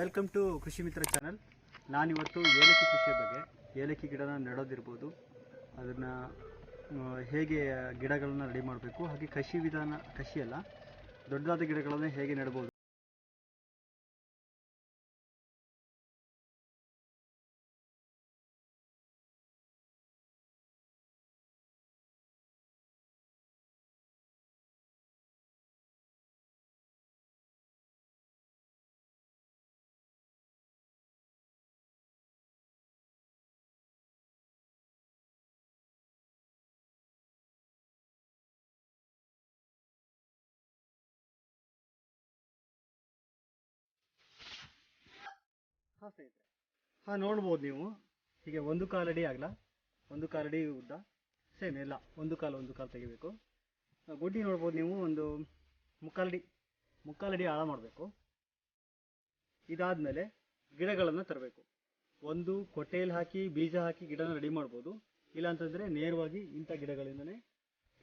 Welcome to ಕೃಷಿ ಮಿತ್ರ channel. ನಾನಿವತ್ತು ಏಲಕ್ಕಿ ಕೃಷಿಯ ಬಗ್ಗೆ, ಏಲಕ್ಕಿ ಗಿಡನ ನೆಡೋದಿರ್ಬೋದು, ಅದನ್ನು ಹೇಗೆ ಗಿಡಗಳನ್ನು ರೆಡಿ ಮಾಡಬೇಕು, ಹಾಗೆ ಕೃಷಿ ವಿಧಾನ, ಕೃಷಿ ಅಲ್ಲ, ದೊಡ್ಡದಾದ ಗಿಡಗಳನ್ನು ಹೇಗೆ ನೆಡ್ಬೋದು ಹಾಂ ಸ್ನೇಹಿತರೆ. ಹಾಂ, ನೋಡ್ಬೋದು ನೀವು. ಹೀಗೆ ಒಂದು ಕಾಲಡಿ ಆಗಲ್ಲ ಒಂದು ಕಾಲಡಿ ಉದ್ದ? ಸೇಮ್, ಎಲ್ಲ. ಒಂದು ಕಾಲು ಒಂದು ಕಾಲು ತೆಗಿಬೇಕು. ಗುಡ್ಡಿ ನೋಡ್ಬೋದು ನೀವು, ಒಂದು ಮುಕ್ಕಾಲಡಿ. ಮುಕ್ಕಾಲಡಿ ಆಳ ಮಾಡಬೇಕು. ಇದಾದಮೇಲೆ ಗಿಡಗಳನ್ನು ತರಬೇಕು. ಒಂದು ಕೊಟ್ಟೆಯಲ್ಲಿ ಹಾಕಿ, ಬೀಜ ಹಾಕಿ ಗಿಡನ ರೆಡಿ ಮಾಡ್ಬೋದು. ಇಲ್ಲ ಅಂತಂದರೆ ನೇರವಾಗಿ ಇಂಥ ಗಿಡಗಳಿಂದನೇ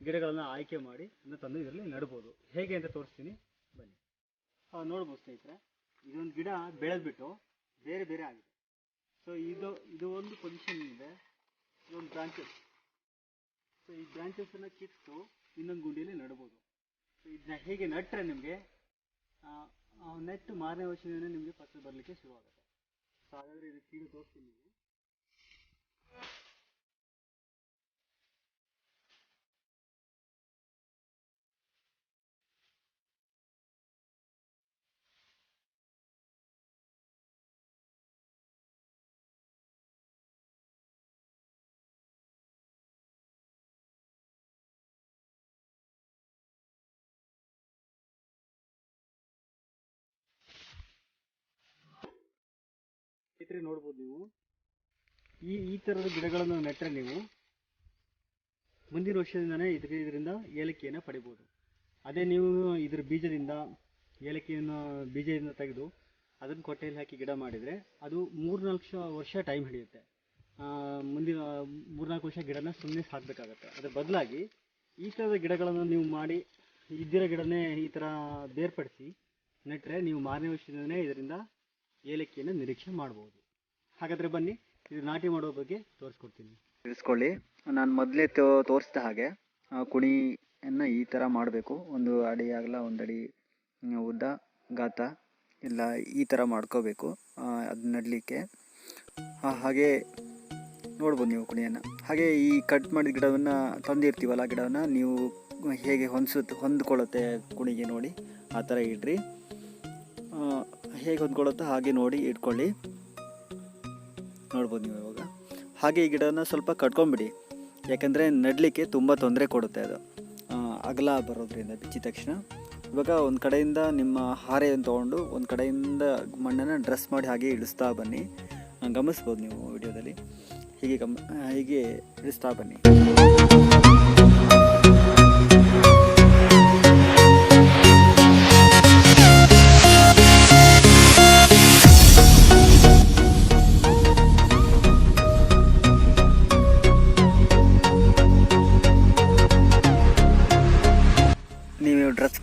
ಗಿಡಗಳನ್ನು ಆಯ್ಕೆ ಮಾಡಿ ತಂದು ಇದರಲ್ಲಿ ನೆಡ್ಬೋದು. ಹೇಗೆ ಅಂತ ತೋರಿಸ್ತೀನಿ. ಬನ್ನಿ. ನೋಡ್ಬೋದು ಸ್ನೇಹಿತರೆ. ಇದೊಂದು ಗಿಡ ಬೆಳೆದ್ಬಿಟ್ಟು ಬೇರೆ ಬೇರೆ ಆಗಿದೆ. ಸೊ ಇದು ಇದು ಒಂದು ಪೊಸಿಷನ್ ಇದೆ. ಇದೊಂದು ಬ್ರಾಂಚಸ್ ಸೊ ಈ ಬ್ರಾಂಚಸ್ಸನ್ನು ಕಿತ್ತು ಇನ್ನೊಂದು ಗುಂಡಿಯಲ್ಲಿ ನೆಡ್ಬೋದು. ಸೊ ಇದನ್ನ ಹೇಗೆ ನೆಟ್ಟರೆ ನಿಮಗೆ? ನೆಟ್ಟು ಮಾರನೇ ವರ್ಷದಿಂದ ನಿಮಗೆ ಫಸಲು ಬರಲಿಕ್ಕೆ ಶುರುವಾಗುತ್ತೆ. ಸೊ ಹಾಗಾದರೆ ಇದು ಕೀಳು ತೋರಿಸ್ತೀನಿ. ನಿಮಗೆ ನೋಡ್ಬೋದು ನೀವು. ಈ ಈ ಥರದ ಗಿಡಗಳನ್ನು ನೆಟ್ಟರೆ ನೀವು ಮುಂದಿನ ವರ್ಷದಿಂದನೇ ಇದಕ್ಕೆ ಇದರಿಂದ ಏಲಕ್ಕಿಯನ್ನು ಪಡಿಬೋದು. ಅದೇ ನೀವು ಇದ್ರ ಬೀಜದಿಂದ ಏಲಕ್ಕಿಯನ್ನು ಬೀಜದಿಂದ ತೆಗೆದು ಅದನ್ನು ಕೊಟ್ಟೆಯಲ್ಲಿ ಹಾಕಿ ಗಿಡ ಮಾಡಿದರೆ ಅದು ಮೂರ್ನಾಲ್ಕು ವರ್ಷ ಟೈಮ್ ಹಿಡಿಯುತ್ತೆ. ಮುಂದಿನ ಮೂರ್ನಾಲ್ಕು ವರ್ಷ ಗಿಡನ ಸುಮ್ಮನೆ ಸಾಕಬೇಕಾಗತ್ತೆ. ಅದರ ಬದಲಾಗಿ ಈ ಥರದ ಗಿಡಗಳನ್ನು ನೀವು ಮಾಡಿ ಇದ್ದಿರೋ ಗಿಡನೇ ಈ ಥರ ಬೇರ್ಪಡಿಸಿ ನೆಟ್ಟರೆ ನೀವು ಮಾರನೇ ವರ್ಷದಿಂದನೇ ಇದರಿಂದ ಏಲಕ್ಕಿಯನ್ನು ನಿರೀಕ್ಷೆ ಮಾಡಬಹುದು ಹಾಗಾದರೆ ಬನ್ನಿ, ಇದು ನಾಟಿ ಮಾಡೋ ಬಗ್ಗೆ ತೋರಿಸ್ಕೊಡ್ತೀನಿ. ತಿಳಿಸ್ಕೊಳ್ಳಿ. ನಾನು ಮೊದಲೇ ತೋರಿಸಿದ ಹಾಗೆ ಕುಣಿಯನ್ನು ಈ ಥರ ಮಾಡಬೇಕು. ಒಂದು ಅಡಿ ಆಗಲ್ಲ ಒಂದು ಅಡಿ ಉದ್ದ ಗಾತ ಇಲ್ಲ ಈ ಥರ ಮಾಡ್ಕೋಬೇಕು. ಅದು ನೆಡಲಿಕ್ಕೆ. ಹಾಗೆ ನೋಡ್ಬೋದು ನೀವು ಕುಣಿಯನ್ನು. ಹಾಗೆ ಈ ಕಟ್ ಮಾಡಿದ ಗಿಡವನ್ನು, ತಂದಿರ್ತೀವಲ್ಲ ಗಿಡವನ್ನು, ನೀವು ಹೇಗೆ ಹೊಂದಿಸುತ್ತೆ ಹೊಂದ್ಕೊಳ್ಳುತ್ತೆ ಕುಣಿಗೆ ನೋಡಿ, ಆ ಥರ ಇಡ್ರಿ. ಹೇಗೆ ಹೊಂದ್ಕೊಳ್ಳುತ್ತೋ ಹಾಗೆ ನೋಡಿ ಇಟ್ಕೊಳ್ಳಿ. ನೋಡ್ಬೋದು ನೀವು ಇವಾಗ. ಹಾಗೆ ಈ ಗಿಡನ ಸ್ವಲ್ಪ ಕಟ್ಕೊಂಬಿಡಿ. ಯಾಕಂದರೆ ನೆಡಲಿಕ್ಕೆ ತುಂಬ ತೊಂದರೆ ಕೊಡುತ್ತೆ ಅದು. ಅಗಲ ಬರೋದ್ರಿಂದ ಬಿಚ್ಚಿದ ತಕ್ಷಣ. ಇವಾಗ ಒಂದು ಕಡೆಯಿಂದ ನಿಮ್ಮ ಹಾರೆಯನ್ನು ತೊಗೊಂಡು ಒಂದು ಕಡೆಯಿಂದ ಮಣ್ಣನ್ನು ಡ್ರೆಸ್ ಮಾಡಿ ಹಾಗೆ ಇಳಿಸ್ತಾ ಬನ್ನಿ. ಗಮನಿಸ್ಬೋದು ನೀವು ವಿಡಿಯೋದಲ್ಲಿ. ಹೀಗೆ ಗಮ ಹೀಗೆ ಇಳಿಸ್ತಾ ಬನ್ನಿ.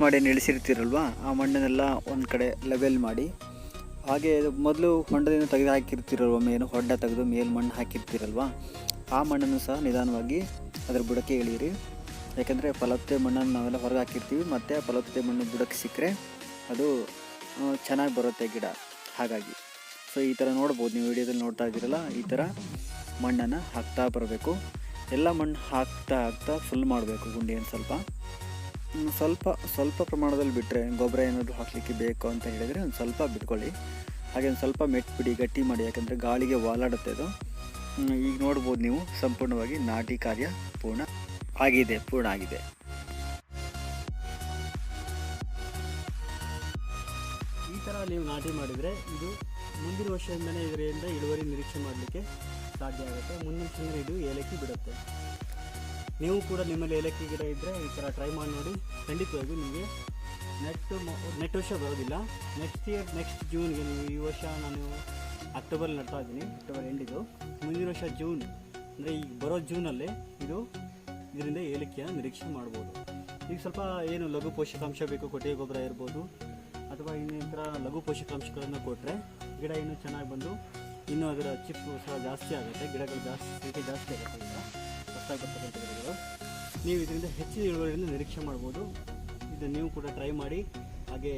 ಮಾಡಿ ನಿಲ್ಲಿಸಿರ್ತೀರಲ್ವ? ಆ ಮಣ್ಣನ್ನೆಲ್ಲ ಒಂದು ಕಡೆ ಲೆವೆಲ್ ಮಾಡಿ. ಹಾಗೆ ಮೊದಲು ಹೊಂಡದಿಂದ ತೆಗೆದು ಹಾಕಿರ್ತಿರಲ್ವ ಮೇನು ಹೊಂಡ ತೆಗೆದು ಮೇಲ್ ಮಣ್ಣು ಹಾಕಿರ್ತೀರಲ್ವ? ಆ ಮಣ್ಣನ್ನು ಸಹ ನಿಧಾನವಾಗಿ ಅದರ ಬುಡಕ್ಕೆ ಇಳಿಯಿರಿ ಯಾಕೆಂದರೆ ಫಲವತ್ತೆ ಮಣ್ಣನ್ನು ನಾವೆಲ್ಲ ಹೊರಗೆ ಹಾಕಿರ್ತೀವಿ, ಮತ್ತು ಫಲವತ್ತೆ ಮಣ್ಣು ಬುಡಕ್ಕೆ ಸಿಕ್ಕರೆ ಅದು ಚೆನ್ನಾಗಿ ಬರುತ್ತೆ ಗಿಡ. ಹಾಗಾಗಿ. ಸೊ ಈ ಥರ ನೋಡ್ಬೋದು. ನೀವು ವಿಡಿಯೋದಲ್ಲಿ ನೋಡ್ತಾ ಇದ್ದೀರಲ್ಲ, ಈ ಥರ ಮಣ್ಣನ್ನು ಹಾಕ್ತಾ ಬರಬೇಕು. ಎಲ್ಲ ಮಣ್ಣು ಹಾಕ್ತಾ ಹಾಕ್ತಾ ಫುಲ್ ಮಾಡಬೇಕು ಗುಂಡಿಯನ್ನು ಸ್ವಲ್ಪ. ಸ್ವಲ್ಪ ಸ್ವಲ್ಪ ಪ್ರಮಾಣದಲ್ಲಿ ಬಿಟ್ಟರೆ ಗೊಬ್ಬರ ಏನಾದರೂ ಹಾಕಲಿಕ್ಕೆ ಬೇಕು ಅಂತ ಹೇಳಿದರೆ ಒಂದು ಸ್ವಲ್ಪ ಬಿಟ್ಕೊಳ್ಳಿ. ಹಾಗೆ ಒಂದು ಸ್ವಲ್ಪ ಮೆಟ್ಬಿಡಿ ಗಟ್ಟಿ ಮಾಡಿ, ಯಾಕಂದರೆ ಗಾಳಿಗೆ ವಾಲಾಡುತ್ತೆ ಅದು. ಈಗ ನೋಡ್ಬೋದು ನೀವು, ಸಂಪೂರ್ಣವಾಗಿ ನಾಟಿ ಕಾರ್ಯ ಪೂರ್ಣ ಆಗಿದೆ ಪೂರ್ಣ ಆಗಿದೆ. ಈ ಥರ ನೀವು ನಾಟಿ ಮಾಡಿದರೆ ಇದು ಮುಂದಿನ ವರ್ಷದಿಂದಲೇ ಇದರಿಂದ ಇಳುವರಿ ನಿರೀಕ್ಷೆ ಮಾಡಲಿಕ್ಕೆ ಸಾಧ್ಯ ಆಗುತ್ತೆ. ಮುಂದಿನ ಚಂದ್ರ ಇದು ಏಲಕ್ಕಿ ಬಿಡುತ್ತೆ. ನೀವು ಕೂಡ ನಿಮ್ಮಲ್ಲಿ ಏಲಕ್ಕಿ ಗಿಡ ಇದ್ದರೆ ಈ ಥರ ಟ್ರೈ ಮಾಡಿ ನೋಡಿ. ಖಂಡಿತವಾಗಿ ನಿಮಗೆ ನೆಕ್ಸ್ಟ್ ನೆಕ್ಸ್ಟ್ ವರ್ಷ ಬರೋದಿಲ್ಲ. ನೆಕ್ಸ್ಟ್ ಇಯರ್ ನೆಕ್ಸ್ಟ್ ಜೂನ್ಗೆ ನೀವು ಈ ವರ್ಷ ನಾನು ಅಕ್ಟೋಬರ್ ನಡ್ತಾ ಇದ್ದೀನಿ. ಅಕ್ಟೋಬರ್ ಎಂಡಿದು ಮುಂದಿನ ವರ್ಷ ಜೂನ್ ಅಂದರೆ ಈಗ ಬರೋ ಜೂನಲ್ಲಿ ಇದು ಇದರಿಂದ ಏಲಕ್ಕಿಯ ನಿರೀಕ್ಷೆ ಮಾಡ್ಬೋದು. ಈಗ ಸ್ವಲ್ಪ ಏನು ಲಘು ಪೋಷಕಾಂಶ ಬೇಕು, ಕೊಟ್ಟಿಗೆ ಗೊಬ್ಬರ ಇರ್ಬೋದು, ಅಥವಾ ಇನ್ನಿತರ ಲಘು ಪೋಷಕಾಂಶಗಳನ್ನು ಕೊಟ್ಟರೆ ಗಿಡ ಇನ್ನೂ ಚೆನ್ನಾಗಿ ಬಂದು ಇನ್ನೂ ಅದರ ಚಿಪ್ಪು ಸಹ ಜಾಸ್ತಿ ಆಗುತ್ತೆ, ಗಿಡಗಳು ಜಾಸ್ತಿ ಜಾಸ್ತಿ ಆಗುತ್ತೆ. ಹೊಸದಾಗಿ ಬರ್ತಕ್ಕಂಥ ಗಿಡಗಳು ನೀವು ಇದರಿಂದ ಹೆಚ್ಚಿನ ಇಳುವರಿಯನ್ನು ನಿರೀಕ್ಷೆ ಮಾಡ್ಬೋದು. ಇದನ್ನು ನೀವು ಕೂಡ ಟ್ರೈ ಮಾಡಿ. ಹಾಗೆ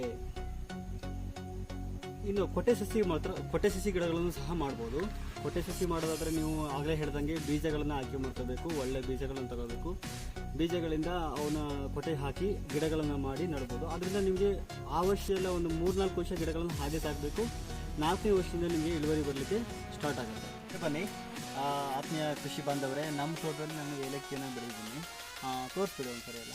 ಇನ್ನು ಕೊಟ್ಟೆ ಸಸಿ ಮಾತ್ರ, ಕೊಟ್ಟೆ ಸಸಿ ಗಿಡಗಳನ್ನು ಸಹ ಮಾಡ್ಬೋದು. ಕೊಟ್ಟೆ ಸಸಿ ಮಾಡೋದಾದರೆ ನೀವು ಆಗಲೇ ಹೇಳ್ದಂಗೆ ಬೀಜಗಳನ್ನು ಆಯ್ಕೆ ಮಾಡ್ಕೋಬೇಕು, ಒಳ್ಳೆ ಬೀಜಗಳನ್ನು ತಗೋಬೇಕು. ಬೀಜಗಳಿಂದ ಅವನ್ನ ಕೊಟ್ಟೆ ಹಾಕಿ ಗಿಡಗಳನ್ನು ಮಾಡಿ ನೆಡ್ಬೋದು. ಅದರಿಂದ ನಿಮಗೆ ಆ ವರ್ಷ ಎಲ್ಲ ಒಂದು ಮೂರ್ನಾಲ್ಕು ವರ್ಷ ಗಿಡಗಳನ್ನು ಹಾಗೆ ತಾಕಬೇಕು. ನಾಲ್ಕನೇ ವರ್ಷದಿಂದ ನಿಮಗೆ ಇಳುವರಿ ಬರಲಿಕ್ಕೆ ಸ್ಟಾರ್ಟ್ ಆಗುತ್ತೆ. ಬನ್ನಿ. ಆತ್ಮೀಯ ಕೃಷಿ ಬಾಂಧವರೇ ನಮ್ಮ ತೋಟದಲ್ಲಿ ನಾನು ಏಲಕ್ಕಿಯನ್ನು ಬೆಳೆದಿದ್ದೀನಿ. ತೋರಿಸ್ಬಿಡಿ ಒಂದ್ಸರಿ ಎಲ್ಲ.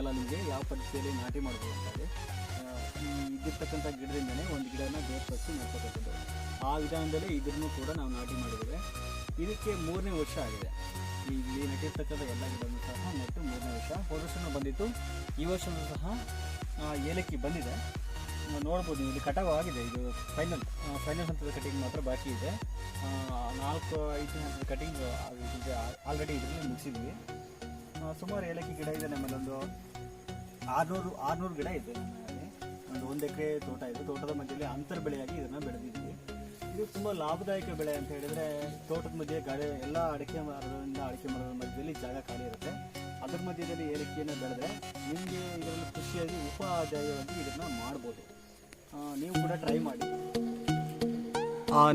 ತೋರಿಸಿದ್ನಲ್ಲ ನಿಮಗೆ ಯಾವ ಪದ್ಧತಿಯಲ್ಲಿ ನಾಟಿ ಮಾಡ್ಬೋದು ಅಂತ ಹೇಳಿ. ಆ, ಈ ಇದ್ದಿರ್ತಕ್ಕಂಥ ಗಿಡದಿಂದನೇ ಒಂದು ಗಿಡನ ಬೇರ್ಪಡಿಸಿ ನೋಡ್ಕೋಬೇಕಂತ ಆ ವಿಧಾನದಲ್ಲೇ ಇದನ್ನು ಕೂಡ ನಾವು ನಾಟಿ ಮಾಡಿದ್ದೇವೆ. ಇದಕ್ಕೆ ಮೂರನೇ ವರ್ಷ ಆಗಿದೆ. ಇಲ್ಲಿ ನೆಟ್ಟಿರ್ತಕ್ಕಂಥ ಎಲ್ಲ ಗಿಡನೂ ಸಹ ಮತ್ತು ಮೂರನೇ ವರ್ಷ. ಹೋದ ವರ್ಷನೂ ಬಂದಿತ್ತು. ಈ ವರ್ಷವೂ ಸಹ ಏಲಕ್ಕಿ ಬಂದಿದೆ. ನೋಡ್ಬೋದು ಇಲ್ಲಿ ಕಟಾವು ಆಗಿದೆ ಇದು ಫೈನಲ್ ಫೈನಲ್ ಹಂತದ ಕಟಿಂಗ್ ಮಾತ್ರ ಬಾಕಿ ಇದೆ. ನಾಲ್ಕು ಐದು ಹಂತದ ಕಟಿಂಗ್ ಆಲ್ರೆಡಿ ಇದರಲ್ಲಿ ಮುಗಿಸಿದ್ವಿ ಸುಮಾರು ಏಲಕ್ಕಿ ಗಿಡ ಇದೆ ನಮ್ಮಲ್ಲೊಂದು ಆರುನೂರು ಆರುನೂರು ಗಿಡ ಇದೆ ನಮ್ಮಲ್ಲಿ. ಒಂದು ಒಂದು ಎಕರೆ ತೋಟ ಇದೆ. ತೋಟದ ಮಧ್ಯದಲ್ಲಿ ಅಂತರ್ ಬೆಳೆಯಾಗಿ ಇದನ್ನು ಬೆಳೆದಿದ್ದೀವಿ. ಇದು ತುಂಬ ಲಾಭದಾಯಕ ಬೆಳೆ ಅಂತ ಹೇಳಿದರೆ ತೋಟದ ಮಧ್ಯೆ ಗಾಳಿ ಎಲ್ಲ ಅಡಿಕೆ ಮರದಿಂದ ಅಡಿಕೆ ಮರದ ಮಧ್ಯದಲ್ಲಿ ಜಾಗ ಖಾಲಿ ಇರುತ್ತೆ. ಅದ್ರ ಮಧ್ಯದಲ್ಲಿ ಏಲಕ್ಕಿಯನ್ನು ಬೆಳೆದ್ರೆ ನಿಮಗೆ ಇದರಲ್ಲಿ ಖುಷಿಯಾಗಿ ಉಪಾದಾಯವಾಗಿ ಇದನ್ನು ಮಾಡ್ಬೋದು. ನೀವು ಕೂಡ ಟ್ರೈ ಮಾಡಿ.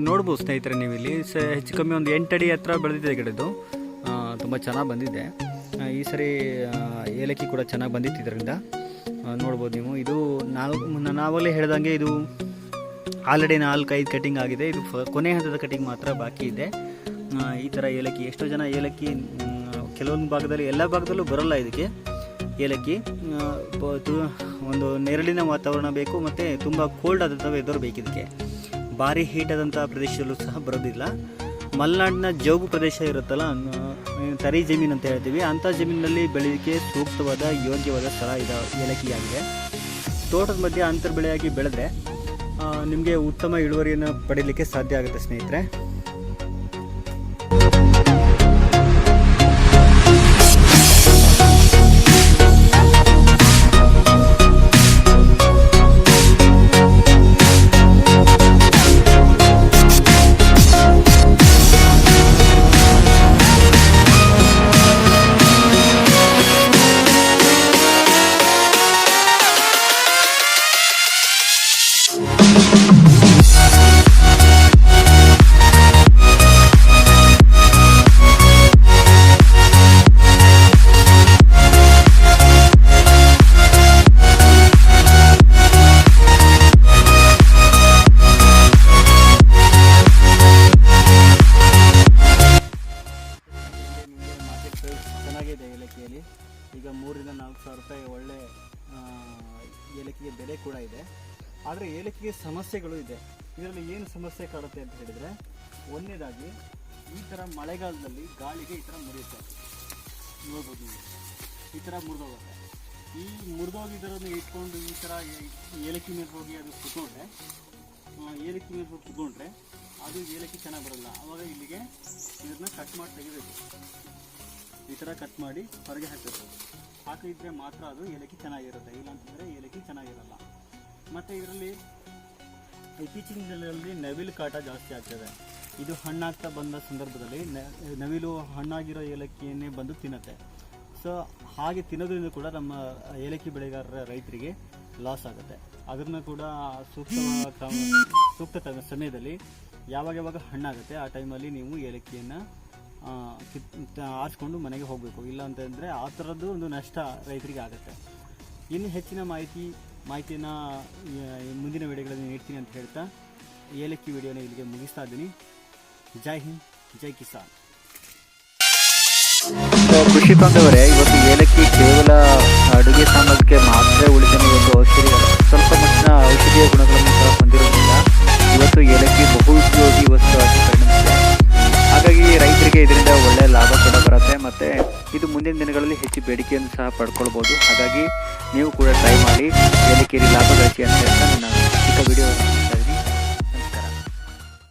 ನೋಡ್ಬೋದು ಸ್ನೇಹಿತರೆ ನೀವು ಇಲ್ಲಿ ಹೆಚ್ಚು ಕಮ್ಮಿ ಒಂದು ಎಂಟು ಅಡಿ ಹತ್ರ ಬೆಳೆದಿದೆ ಗಿಡದ್ದು. ತುಂಬ ಚೆನ್ನಾಗಿ ಬಂದಿದೆ. ಈ ಸರಿ ಏಲಕ್ಕಿ ಕೂಡ ಚೆನ್ನಾಗಿ ಬಂದಿತ್ತು ಇದರಿಂದ. ನೋಡ್ಬೋದು ನೀವು. ಇದು ನಾಲ್ಕು ನಾವಲ್ಲೇ ಹೇಳ್ದಂಗೆ ಇದು ಆಲ್ರೆಡಿ ನಾಲ್ಕೈದು ಕಟಿಂಗ್ ಆಗಿದೆ. ಇದು ಕೊನೆ ಹಂತದ ಕಟಿಂಗ್ ಮಾತ್ರ ಬಾಕಿ ಇದೆ. ಈ ಥರ ಏಲಕ್ಕಿ, ಎಷ್ಟೋ ಜನ ಏಲಕ್ಕಿ ಕೆಲವೊಂದು ಭಾಗದಲ್ಲಿ, ಎಲ್ಲ ಭಾಗದಲ್ಲೂ ಬರೋಲ್ಲ ಇದಕ್ಕೆ ಏಲಕ್ಕಿ. ಒಂದು ನೆರಳಿನ ವಾತಾವರಣ ಬೇಕು, ಮತ್ತು ತುಂಬ ಕೋಲ್ಡ್ ಆದಂಥ ವೆದರ್ ಬೇಕು ಇದಕ್ಕೆ. ಭಾರಿ ಹೀಟ್ ಆದಂಥ ಪ್ರದೇಶದಲ್ಲೂ ಸಹ ಬರೋದಿಲ್ಲ. ಮಲೆನಾಡಿನ ಜೋಗು ಪ್ರದೇಶ ಇರುತ್ತಲ್ಲ ತರಿ ಜಮೀನು ಅಂತ ಹೇಳ್ತೀವಿ. ಅಂಥ ಜಮೀನಿನಲ್ಲಿ ಬೆಳೆಯೋಕ್ಕೆ ಸೂಕ್ತವಾದ ಯೋಗ್ಯವಾದ ಸ್ಥಳ ಇದು ಏಲಕ್ಕಿಯಾಗಿದೆ. ತೋಟದ ಮಧ್ಯೆ ಅಂತರ್ಬೆಳೆಯಾಗಿ ಬೆಳೆದ್ರೆ ನಿಮಗೆ ಉತ್ತಮ ಇಳುವರಿಯನ್ನು ಪಡೀಲಿಕ್ಕೆ ಸಾಧ್ಯ ಆಗುತ್ತೆ ಸ್ನೇಹಿತರೆ. ಈಗ ಮೂರಿಂದ ನಾಲ್ಕು ಸಾವಿರ ರೂಪಾಯಿ ಒಳ್ಳೆ ಏಲಕ್ಕಿಗೆ ಬೆಲೆ ಕೂಡ ಇದೆ. ಆದರೆ ಏಲಕ್ಕಿಗೆ ಸಮಸ್ಯೆಗಳು ಇದೆ. ಇದರಲ್ಲಿ ಏನು ಸಮಸ್ಯೆ ಕಾಡುತ್ತೆ ಅಂತ ಹೇಳಿದರೆ, ಒಂದನೇದಾಗಿ ಈ ಥರ ಮಳೆಗಾಲದಲ್ಲಿ ಗಾಳಿಗೆ ಈ ಥರ ಮುರಿಯುತ್ತೆ. ನೋಡ್ಬೋದು. ಈ ಥರ ಮುರಿದೋಗುತ್ತೆ. ಈ ಮುರಿದೋಗಿದ್ದರನ್ನು ಇಟ್ಕೊಂಡು ಈ ಥರ ಏಲಕ್ಕಿ ಮೇಲೆ ಹೋಗಿ ಅದು ಕುತ್ಕೊಂಡ್ರೆ ಏಲಕ್ಕಿ ಮೇಲೆ ಹೋಗಿ ಕುತ್ಕೊಂಡ್ರೆ ಅದು ಏಲಕ್ಕಿ ಚೆನ್ನಾಗಿ ಬರೋಲ್ಲ. ಆವಾಗ ಇಲ್ಲಿಗೆ ಇದನ್ನ ಕಟ್ ಮಾಡಿ ತೆಗಿಬೇಕು. ಈ ಥರ ಕಟ್ ಮಾಡಿ ಹೊರಗೆ ಹಾಕಬೇಕು. ಹಾಕಿದ್ರೆ ಮಾತ್ರ ಅದು ಏಲಕ್ಕಿ ಚೆನ್ನಾಗಿರುತ್ತೆ. ಇಲ್ಲ ಅಂತಂದರೆ ಏಲಕ್ಕಿ ಚೆನ್ನಾಗಿರಲ್ಲ. ಮತ್ತು ಇದರಲ್ಲಿ ಇತ್ತೀಚಿನ ದಿನಗಳಲ್ಲಿ ನವಿಲು ಕಾಟ ಜಾಸ್ತಿ ಆಗ್ತದೆ. ಇದು ಹಣ್ಣಾಗ್ತಾ ಬಂದ ಸಂದರ್ಭದಲ್ಲಿ ನವಿಲು ಹಣ್ಣಾಗಿರೋ ಏಲಕ್ಕಿಯನ್ನೇ ಬಂದು ತಿನ್ನತ್ತೆ. ಸೊ ಹಾಗೆ ತಿನ್ನೋದ್ರಿಂದ ಕೂಡ ನಮ್ಮ ಏಲಕ್ಕಿ ಬೆಳೆಗಾರರ ರೈತರಿಗೆ ಲಾಸ್ ಆಗುತ್ತೆ. ಅದನ್ನು ಕೂಡ ಸೂಕ್ತ ಸೂಕ್ತ ಸಮಯದಲ್ಲಿ ಯಾವಾಗ ಯಾವಾಗ ಹಣ್ಣಾಗುತ್ತೆ, ಆ ಟೈಮಲ್ಲಿ ನೀವು ಏಲಕ್ಕಿಯನ್ನು ಕಿತ್ ಆರಿಸ್ಕೊಂಡು ಮನೆಗೆ ಹೋಗಬೇಕು. ಇಲ್ಲ ಅಂತಂದರೆ ಆ ಥರದ್ದು ಒಂದು ನಷ್ಟ ರೈತರಿಗೆ ಆಗುತ್ತೆ. ಇನ್ನು ಹೆಚ್ಚಿನ ಮಾಹಿತಿ, ಮಾಹಿತಿಯನ್ನು ಮುಂದಿನ ವಿಡಿಯೋಗಳಲ್ಲಿ ನೀಡ್ತೀನಿ ಅಂತ ಹೇಳ್ತಾ, ಏಲಕ್ಕಿ ವಿಡಿಯೋನ ಇಲ್ಲಿಗೆ ಮುಗಿಸ್ತಾ ಇದ್ದೀನಿ. ಜೈ ಹಿಂದ್, ಜೈ ಕಿಸಾನ್. ಕೃಷಿ ಬಾಂಧವರೇ ಇವತ್ತು ಏಲಕ್ಕಿ ಕೇವಲ ಅಡುಗೆ ಸಾಮಗ್ರಿಗೆ ಮಾತ್ರ ಉಳಿದ ಒಂದು ಔಷಧಿ, ಸ್ವಲ್ಪ ಮುಂದಿನ ದಿನಗಳಲ್ಲಿ ಹೆಚ್ಚು ಬೇಡಿಕೆಯನ್ನು ಸಹ ಪಡ್ಕೊಳ್ಬೋದು. ಹಾಗಾಗಿ ನೀವು ಕೂಡ ಟ್ರೈ ಮಾಡಿ, ಏಲಕ್ಕಿಯಲ್ಲಿ ಲಾಭ ಗಳಿಸಿ ಅಂತ ಹೇಳ್ತಾ ನನ್ನ ಚಿಕ್ಕ ವಿಡಿಯೋ